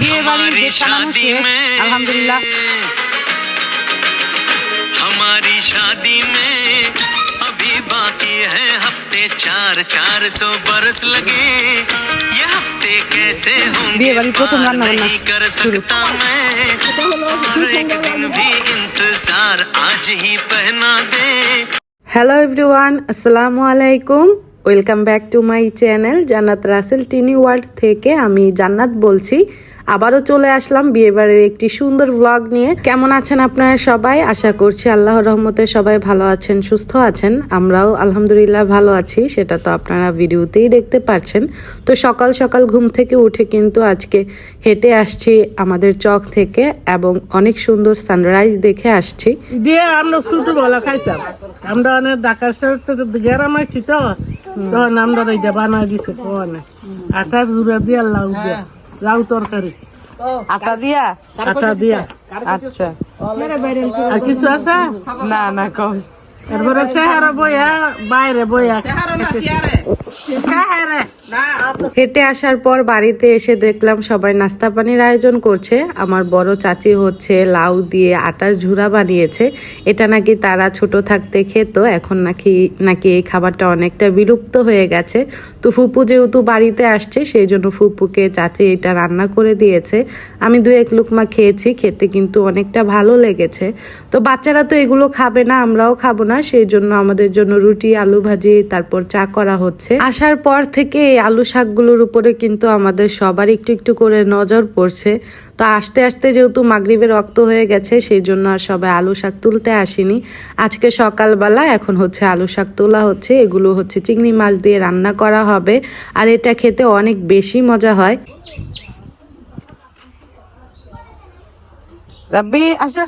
বিয়ে বাড়ির গেট টানানো শেষ আলহামদুলিল্লাহ हमारी शादी में अभी बाकी है हफ्ते चार चार सौ बरस लगे ये हफ्ते कैसे होंगे বিয়ে বাড়ির প্রথম पार রান্না বান্না नहीं कर শুরু। सकता मैं और एक दिन भी इंतजार आज ही पहना दे হ্যালো এভরিওয়ান আসসালামু আলাইকুম welcome back to my channel Jannat Rasel Tini world থেকে আমি জান্নাত বলছি। আবারও চলে আসলাম বিয়েবাড়ির একটি সুন্দর ব্লগ নিয়ে। কেমন আছেন আপনারা সবাই? আশা করছি আল্লাহর রহমতে সবাই ভালো আছেন, সুস্থ আছেন। আমরাও আলহামদুলিল্লাহ ভালো আছি, সেটা তো আপনারা ভিডিওতেই দেখতে পাচ্ছেন তো সকাল সকাল ঘুম থেকে উঠে কিন্তু আজকে হেঁটে আসছি আমাদের চক থেকে এবং অনেক সুন্দর সানরাইজ দেখে আসছি। দিয়ে আমরা খাইতাম। আমরা অনেক আছি তো। তখন আমরা এটা বানাই দিছে কোয়ানে আটা জুড়া দিয়া লাউ দিয়া লাউ তরকারি আটা দিয়া? আটা দিয়া। আচ্ছা। আর কিছু আছে? না না কম। এরপরে সেহারা বইয়া বাইরে বইয়া। হেঁটে আসার পর বাড়িতে এসে দেখলাম সবাই নাস্তা পানির আয়োজন করছে। আমার বড় চাচি হচ্ছে লাউ দিয়ে আটার ঝুরা বানিয়েছে। এটা নাকি তারা ছোট থাকতে খেত, এখন নাকি নাকি এই খাবারটা অনেকটা বিলুপ্ত হয়ে গেছে। তো ফুপু যেহেতু বাড়িতে আসছে, সেই জন্য ফুপুকে চাচি এটা রান্না করে দিয়েছে। আমি দু এক লুকমা খেয়েছি, খেতে কিন্তু অনেকটা ভালো লেগেছে। তো বাচ্চারা তো এগুলো খাবে না, আমরাও খাব না, সেই জন্য আমাদের জন্য রুটি, আলু ভাজি, তারপর চা করা হচ্ছে। আসার পর থেকে এই আলু শাকগুলোর উপরে কিন্তু আমাদের সবার একটু একটু করে নজর পড়ছে। তো আস্তে আস্তে যেহেতু মাগরিবের রক্ত হয়ে গেছে সেই জন্য আর সবাই আলু শাক তুলতে আসেনি। আজকে সকালবেলা এখন হচ্ছে আলু শাক তোলা হচ্ছে এগুলো হচ্ছে চিংড়ি মাছ দিয়ে রান্না করা হবে। আর এটা খেতে অনেক বেশি মজা হয়। রাব্বি আসা।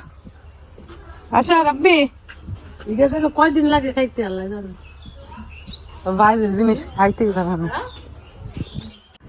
আসা রাব্বি। কয়দিন লাগে খাইতে আল্লাহ বাইরের জিনিস পারে না।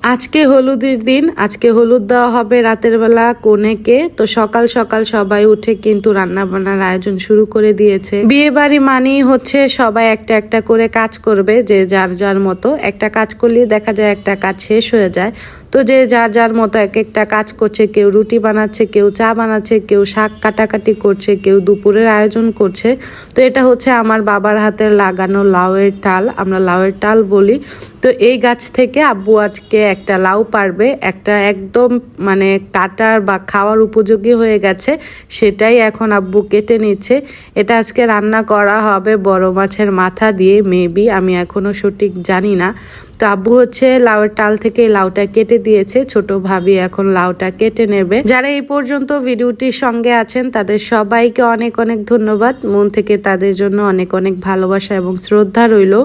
আজকে হলুদের দিন, আজকে হলুদ দেওয়া হবে রাতের বেলা কনেকে। তো সকাল সকাল সবাই উঠে কিন্তু রান্না বান্নার আয়োজন শুরু করে দিয়েছে। বিয়ে বাড়ি মানেই হচ্ছে সবাই একটা একটা করে কাজ করবে, যে যার যার মতো। একটা কাজ করলেই দেখা যায় একটা কাজ শেষ হয়ে যায়। তো যে যার যার মতো এক একটা কাজ করছে, কেউ রুটি বানাচ্ছে, কেউ চা বানাচ্ছে, কেউ শাক কাটাকাটি করছে, কেউ দুপুরের আয়োজন করছে, তো এটা হচ্ছে আমার বাবার হাতের লাগানো লাউয়ের টাল, আমরা লাউয়ের টাল বলি। তো এই গাছ থেকে আব্বু আজকে একটা লাউ পারবে, একটা একদম মানে কাটার বা খাওয়ার উপযোগী হয়ে গেছে, সেটাই এখন আব্বু কেটে নিচ্ছে। এটা আজকে রান্না করা হবে বড় মাছের মাথা দিয়ে, মেবি, আমি এখনও সঠিক জানি না। তো আব্বু হচ্ছে লাউয়ের টাল থেকে লাউটা কেটে দিয়েছে, ছোট ভাবি এখন লাউটা কেটে নেবে। যারা এই পর্যন্ত ভিডিওটির সঙ্গে আছেন, তাদের সবাইকে অনেক অনেক ধন্যবাদ। মন থেকে তাদের জন্য অনেক অনেক ভালোবাসা এবং শ্রদ্ধা রইল।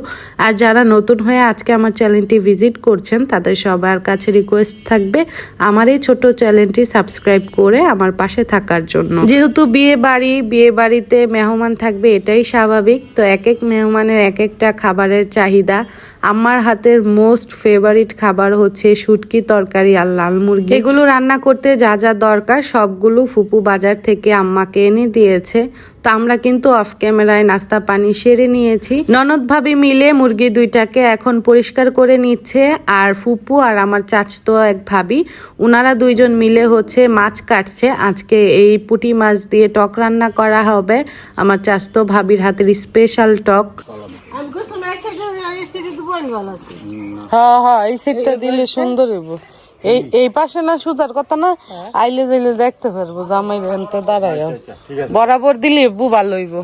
আর যারা নতুন হয়ে আজকে আমার চ্যানেলটি ভিজিট করছেন, তাদের সবার কাছে রিকোয়েস্ট থাকবে আমার এই ছোট চ্যানেলটি সাবস্ক্রাইব করে আমার পাশে থাকার জন্য। যেহেতু বিয়ে বাড়ি, বিয়ে বাড়িতে মেহমান থাকবে, এটাই স্বাভাবিক। তো এক এক মেহমানের এক একটা খাবারের চাহিদা, আমার হাতের মোস্ট ফেভারিট খাবার হচ্ছে শুটকি তরকারি আর লাল মুরগি। এগুলো রান্না করতে যা যা দরকার সবগুলো ফুপু বাজার থেকে আম্মাকে এনে দিয়েছে। তো আমরা কিন্তু অফ ক্যামেরায় নাস্তা পানি সেরে নিয়েছি। ননদ ভাবি মিলে মুরগি দুইটাকে এখন পরিষ্কার করে নিচ্ছে আর ফুপু আর আমার চাচতো এক ভাবি ওনারা দুইজন মিলে হচ্ছে মাছ কাটছে। আজকে এই পুঁটি মাছ দিয়ে টক রান্না করা হবে। আমার চাচতো ভাবির হাতের স্পেশাল টক। তো হ্যাঁ হ্যাঁ এই সিটটা দিলে সুন্দর হইব। এই এই পাশে না সুতার কথা না আইলে যাইলে দেখতে পারব জামাই এনতে দাঁড়ায়। বরাবর দিলে বু ভালো হইব।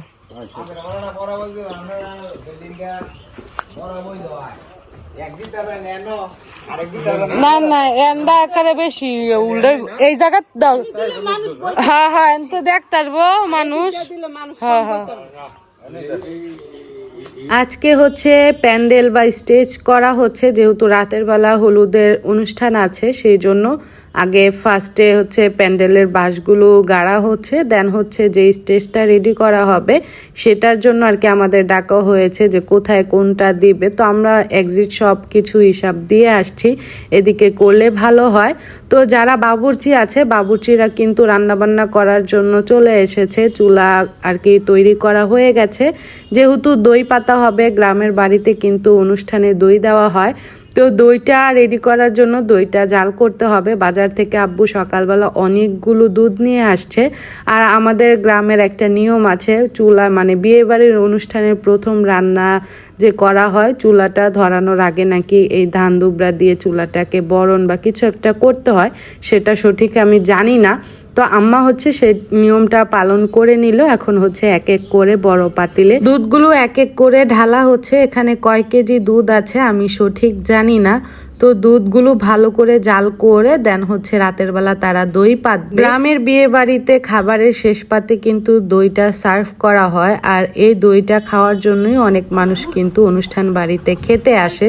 না না এন্দা আকারে বেশি উল্টে এই জায়গা দাও। হ্যাঁ হ্যাঁ এনতে দেখতে পারব মানুষ। হ্যাঁ হ্যাঁ। আজকে হচ্ছে প্যান্ডেল বা স্টেজ করা হচ্ছে, যেহেতু রাতের বেলা হলুদের অনুষ্ঠান আছে, সেই জন্য আগে ফার্স্টে হচ্ছে প্যান্ডেলের বাঁশগুলো গাড়া হচ্ছে দেন হচ্ছে যে স্টেজটা রেডি করা হবে, সেটার জন্য আর কি আমাদের ডাকা হয়েছে যে কোথায় কোনটা দিবে। তো আমরা এক্সিট সব কিছু হিসাব দিয়ে আসছি, এদিকে করলে ভালো হয়। তো যারা বাবুর্চি আছে, বাবুর্চিরা কিন্তু রান্নাবান্না করার জন্য চলে এসেছে, চুলা আর কি তৈরি করা হয়ে গেছে। যেহেতু দই পাতা হবে, গ্রামের বাড়িতে কিন্তু অনুষ্ঠানে দই দেওয়া হয়। তো দইটা রেডি করার জন্য দইটা জাল করতে হবে। বাজার থেকে আব্বু সকালবেলা অনেকগুলো দুধ নিয়ে আসছে। আর আমাদের গ্রামের একটা নিয়ম আছে, চুলা মানে বিয়ে বাড়ির অনুষ্ঠানের প্রথম রান্না যে করা হয়, চুলাটা ধরানোর আগে নাকি এই ধান দুবরা দিয়ে চুলাটাকে বরণ বা কিছু একটা করতে হয়। সেটা সঠিক আমি জানি না। তো আম্মা হচ্ছে সেই নিয়মটা পালন করে নিল, এখন হচ্ছে এক এক করে বড় পাতিলে। দুধগুলো এক এক করে ঢালা হচ্ছে, এখানে কয় কেজি দুধ আছে আমি সঠিক জানি না। তো দুধগুলো ভালো করে জাল করে দেন হচ্ছে রাতের বেলা তারা দই পাত গ্রামের বিয়ে বাড়িতে খাবারের শেষ পাতে কিন্তু দইটা সার্ভ করা হয়, আর এই দইটা খাওয়ার জন্যই অনেক মানুষ কিন্তু অনুষ্ঠান বাড়িতে খেতে আসে।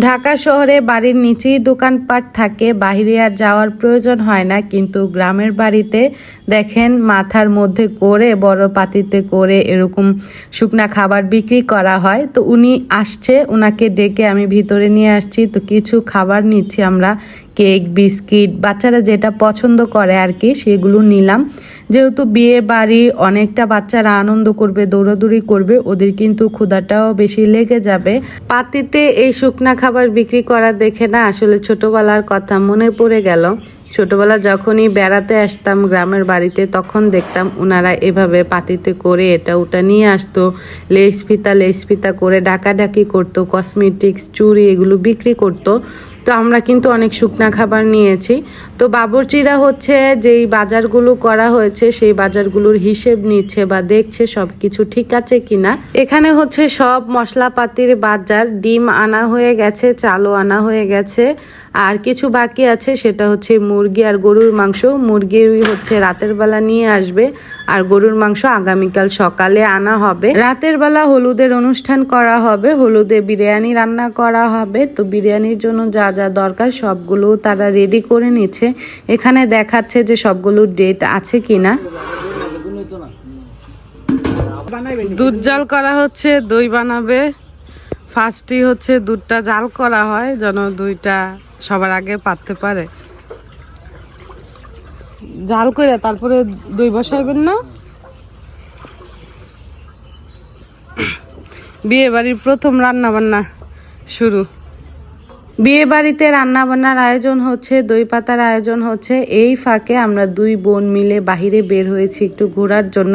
ঢাকা শহরে বাড়ির নিচেই দোকানপাট থাকে বাইরে আর যাওয়ার প্রয়োজন হয় না, কিন্তু গ্রামের বাড়িতে দেখেন মাথার মধ্যে করে, বড় পাতিতে করে এরকম শুকনা খাবার বিক্রি করা হয়। তো উনি আসছে ওনাকে ডেকে আমি ভিতরে নিয়ে আসছি। তো কিছু খাবার নিচ্ছি আমরা, কেক, বিস্কিট, বাচ্চারা যেটা পছন্দ করে আর কি, সেগুলো নিলাম। যেহেতু বিয়ে বাড়ি অনেকটা বাচ্চারা আনন্দ করবে, দৌড়াদৌড়ি করবে, ওদের কিন্তু ক্ষুধাটাও বেশি লেগে যাবে। পাতিতে এই শুকনা খাবার বিক্রি করা দেখে না আসলে ছোটবেলার কথা মনে পড়ে গেল। ছোটবেলা যখনই বেড়াতে আসতাম গ্রামের বাড়িতে, তখন দেখতাম ওনারা এভাবে পাতিতে করে এটা ওটা নিয়ে আসতো। লেস ফিতা লেস ফিতা করে ডাকাডাকি করতো, কসমেটিক্স, চুড়ি এগুলো বিক্রি করতো। তো আমরা কিন্তু অনেক শুকনা খাবার নিয়েছি। তো বাবরচিরা হচ্ছে যেই বাজারগুলো করা হয়েছে, সেই বাজারগুলোর হিসেব নিচ্ছে বা দেখছে সব কিছু ঠিক আছে কিনা। এখানে হচ্ছে সব মশলাপাতির বাজার, ডিম আনা হয়ে গেছে, চালও আনা হয়ে গেছে। আর কিছু বাকি আছে, সেটা হচ্ছে মুরগি আর গরুর মাংস। মুরগির হচ্ছে রাতের বেলা নিয়ে আসবে আর গরুর মাংস আগামীকাল সকালে আনা হবে। রাতের বেলা হলুদের অনুষ্ঠান করা হবে, হলুদে বিরিয়ানি রান্না করা হবে। তো বিরিয়ানির জন্য যা যা দরকার সবগুলো তারা রেডি করে নিচ্ছে। এখানে দেখাচ্ছে যে সবগুলোর ডেট আছে কিনা। দুধ জাল করা হচ্ছে, দই বানাবে। ফার্স্টই হচ্ছে দুধটা জাল করা হয়, যেন দইটা সবার আগে পাততে পারে। জাল করে তারপরে দই বসাইবেন না? বিয়ে বাড়ির প্রথম রান্না বান্না শুরু। বিয়ে বাড়িতে রান্না বান্নার আয়োজন হচ্ছে দই পাতার আয়োজন হচ্ছে। এই ফাঁকে আমরা দুই বোন মিলে বাহিরে বের হয়েছি একটু ঘোরার জন্য।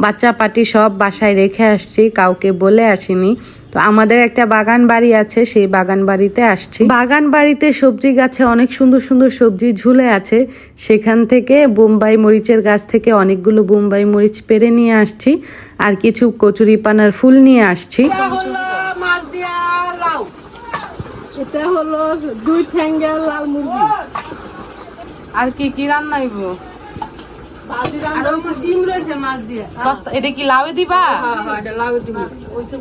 বাচ্চা পাটি সব বাসায় রেখে আসছি, কাউকে বলে আসিনি। তো আমাদের একটা বাগান বাড়ি আছে, সেই বাগান বাড়িতে আসছি। বাগান বাড়িতে সবজি গাছে অনেক সুন্দর সুন্দর সবজি ঝুলে আছে। সেখান থেকে বোম্বাই মরিচের গাছ থেকে অনেকগুলো বোম্বাই মরিচ পেরে নিয়ে আসছি। আর কিছু কচুরি পানার ফুল নিয়ে আসছি। এটা হলো দুই ঠ্যাঙ্গের লাল মুরগি। আর কি কি রান্না হইব? এটা কি হ্যাঁ হ্যাঁ লাউ দিব। হইতো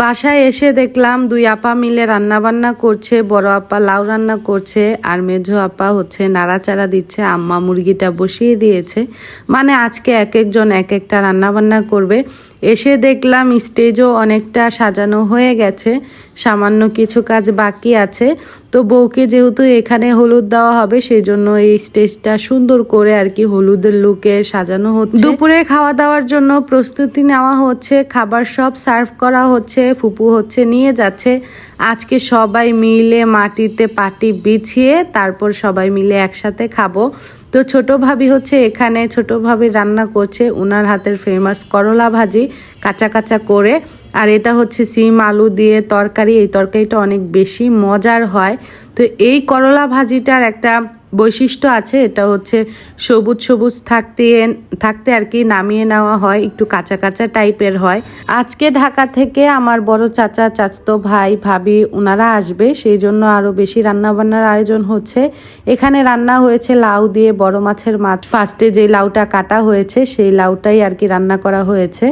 বাসায় এসে দেখলাম দুই আপা মিলে রান্না বান্না করছে বড় আপা লাউ রান্না করছে আর মেঝো আপা হচ্ছে নাড়াচাড়া দিচ্ছে আম্মা মুরগিটা বসিয়ে দিয়েছে। মানে আজকে এক একজন এক একটা রান্না বান্না করবে। এসে দেখলাম স্টেজও অনেকটা সাজানো হয়ে গেছে, সামান্য কিছু কাজ বাকি আছে। তো বউকে যেহেতু এখানে হলুদ দেওয়া হবে সেই জন্য এই স্টেজটা সুন্দর করে আর কি হলুদের লুকে সাজানো হচ্ছে। দুপুরে খাওয়া দাওয়ার জন্য প্রস্তুতি নেওয়া হচ্ছে, খাবার সব সার্ভ করা হচ্ছে, ফুপু হচ্ছে নিয়ে যাচ্ছে। আজকে সবাই মিলে মাটিতে পাটি বিছিয়ে তারপর সবাই মিলে একসাথে খাব। তো ছোট ভাবি হচ্ছে এখানে, ছোট ভাবি রান্না করছে ওনার হাতের ফেমাস করলা ভাজি কাঁচা কাঁচা করে। আর এটা হচ্ছে সিম, আলু দিয়ে তরকারি। এই তরকারিটা অনেক বেশি মজার হয়। তো এই করলা ভাজিটার একটা বৈশিষ্ট্য আছে, এটা হচ্ছে সবুজ সবুজ থাকতে থাকতে আর কি নামিয়ে নেওয়া হয়, একটু কাঁচা কাঁচা টাইপের হয়। আজকে ঢাকা থেকে আমার বড় চাচা, চাচতো ভাই, ভাবি ওনারা আসবে, সেই জন্য আরও বেশি রান্না বান্নার আয়োজন হচ্ছে। এখানে রান্না হয়েছে লাউ দিয়ে বড় মাছের মাছ। ফার্স্টে যে লাউটা কাটা হয়েছে, সেই লাউটাই আর কি রান্না করা হয়েছে।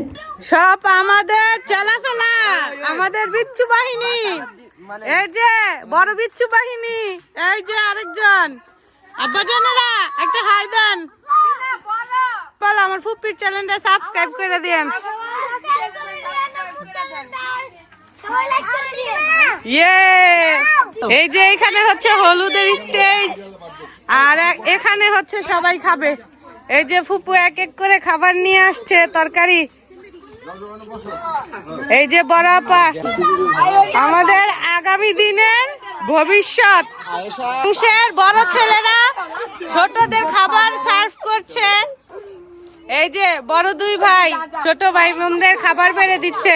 সব আমাদের আমাদের বাহিনী। এই যে, বড় বিচ্ছু বাহিনী, এই যে আরেকজন। আব্বা জানেরা একটা হাই দেন। বল। আমার ফুপির চ্যানেলটা সাবস্ক্রাইব করে দেন। ইয়ে! এই যে এখানে হচ্ছে হলুদের স্টেজ আর এখানে হচ্ছে সবাই খাবে। এই যে ফুপু এক এক করে খাবার নিয়ে আসছে তরকারি। এই যে বড় আপা আমাদের আগামী দিনের ভবিষ্যৎ। মানুষের বড় ছেলেরা ছোটদের খাবার সার্ভ করছে। এই যে বড় দুই ভাই, ছোট ভাই বোনদের খাবার বেড়ে দিচ্ছে।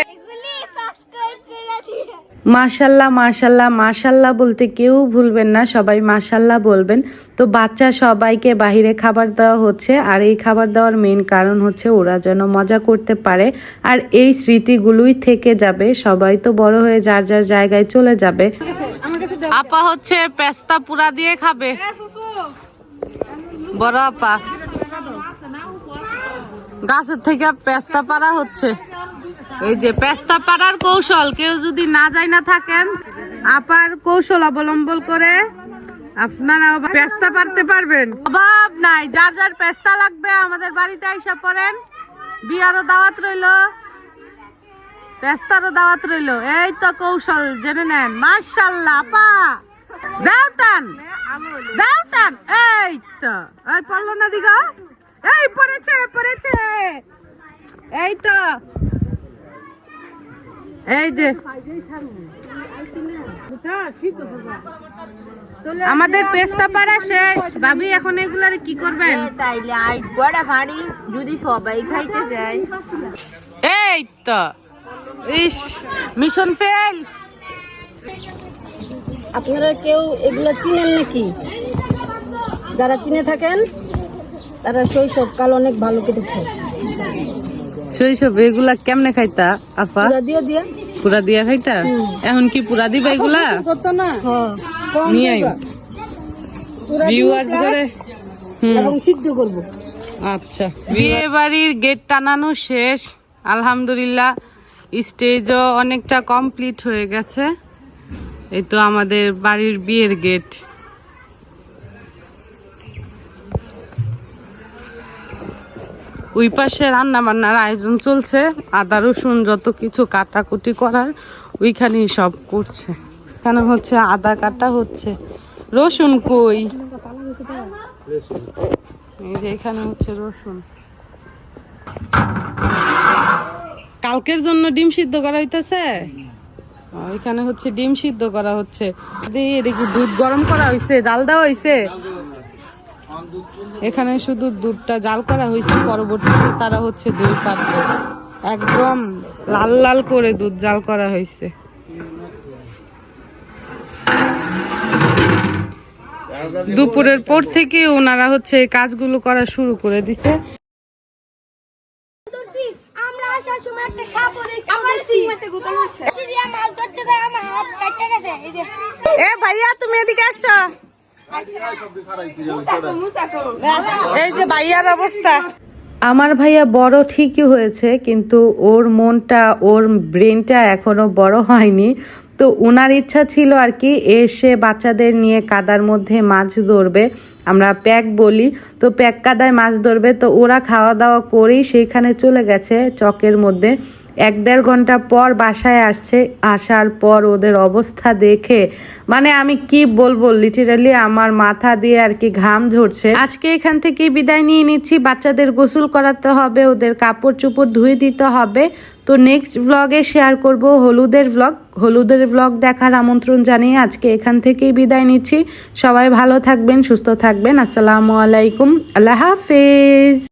মাশাল্লাহ মাশাল্লাহ মাশাল্লাহ বলতে কেউ ভুলবেন না, সবাই মাশাল্লাহ বলবেন। তো বাচ্চা সবাইকে বাহিরে খাবার দেওয়া হচ্ছে, আর এই খাবার দেওয়ার মেন কারণ হচ্ছে ওরা যেন মজা করতে পারে, আর এই স্মৃতিগুলোই থেকে যাবে। সবাই তো বড় হয়ে যার যার জায়গায় চলে যাবে। আপা হচ্ছে পেস্তা পুরা দিয়ে খাবে। বড় আপা। গাছের থেকে পেস্তা পাড়া হচ্ছে। এই যে পেস্তা পাড়ার কৌশল, কেউ যদি না যাই না থাকেন, আপার কৌশল অবলম্বন করে আপনারা পেস্তা পারতে পারবেন। অভাব নাই, যার যার পেস্তা লাগবে আমাদের বাড়িতে আইসা পড়েন। বিয়ারও দাওয়াত রইল, পেস্তারও দাওয়াত রইল। এই তো কৌশল, জেনে নেন। মার্শাল্লাহ আপা! দাও টান। এই তো, এই পড়ল না দিঘা? এই পড়েছে পড়েছে। এই তো এই যে। আমাদের পেস্তা পাড়া শেষ। ভাবি এখন এগুলার কি করবেন? তাইলে আর বড়া ভারী যদি সবাই খাইতে চায় এই তো। ইস মিশন ফেল আপনারা কেউ এগুলো চিনেন নাকি? যারা চিনে থাকেন তারা শৈশবকাল অনেক ভালো কেটেছে। শৈশব এগুলা কেমনে খাইতা আপা পুরা দিয়ে দিয়ে। পুরা দিয়া খাইতা? এখন কি পুরা দিবা এগুলা? না। হ্যাঁ নিয়ে দিবা। ভিউয়ার্স করে এবং সিদ্ধ করব। আচ্ছা বিয়ে বাড়ির গেট টানানো শেষ। আলহামদুলিল্লাহ স্টেজও অনেকটা কমপ্লিট হয়ে গেছে। এই তো আমাদের বাড়ির বিয়ের গেট ওই পাশে রান্না বান্নার আয়োজন চলছে। আদা, রসুন যত কিছু কাটাকুটি করার, ওইখানেই সব করছে। এখানে হচ্ছে আদা কাটা হচ্ছে। রসুন কই? এখানে হচ্ছে রসুন। কালকের জন্য ডিম সিদ্ধ করা হইতেছে? এখানে হচ্ছে ডিম সিদ্ধ করা হচ্ছে। দুধ গরম করা হয়েছে জাল দেওয়া হয়েছে এখানে শুধু দুধটা জাল করা হয়েছে পরবর্তীতে তারা হচ্ছে দই পাত্র একদম লাল লাল করে দুধ জাল করা হয়েছে। দুপুরের পর থেকে ওনারা হচ্ছে এই কাজগুলো করা শুরু করে দিছে। এ ভাইয়া তুমি এদিকে আসো। এই যে ভাইয়ার অবস্থা। আমার ভাইয়া বড় ঠিকই হয়েছে, কিন্তু ওর মনটা, ওর ব্রেনটা এখনও বড় হয়নি। তো ওনার ইচ্ছা ছিল আর কি, এসে বাচ্চাদের নিয়ে কাদার মধ্যে মাছ ধরবে। আমরা প্যাক বলি, তো প্যাক কাদায় মাছ ধরবে, তো ওরা খাওয়া দাওয়া করেই সেইখানে চলে গেছে চকের মধ্যে। এক দেড় ঘণ্টা পর বাসায় আসছে, আসার পর ওদের অবস্থা দেখে মানে আমি কি বলব লিটারালি আমার মাথা দিয়ে আর কি ঘাম ঝরছে। আজকে এখান থেকে বিদায় নিয়ে নিচ্ছি, বাচ্চাদের গোসল করাতে হবে, ওদের কাপড় চোপড় ধুয়ে দিতে হবে। তো নেক্সট ব্লগে শেয়ার করব হলুদের ব্লগ হলুদের ব্লগ দেখার আমন্ত্রণ জানিয়ে আজকে এখান থেকেই বিদায় নিচ্ছি। সবাই ভালো থাকবেন, সুস্থ থাকবেন। আসসালামু আলাইকুম। আল্লাহ হাফেজ।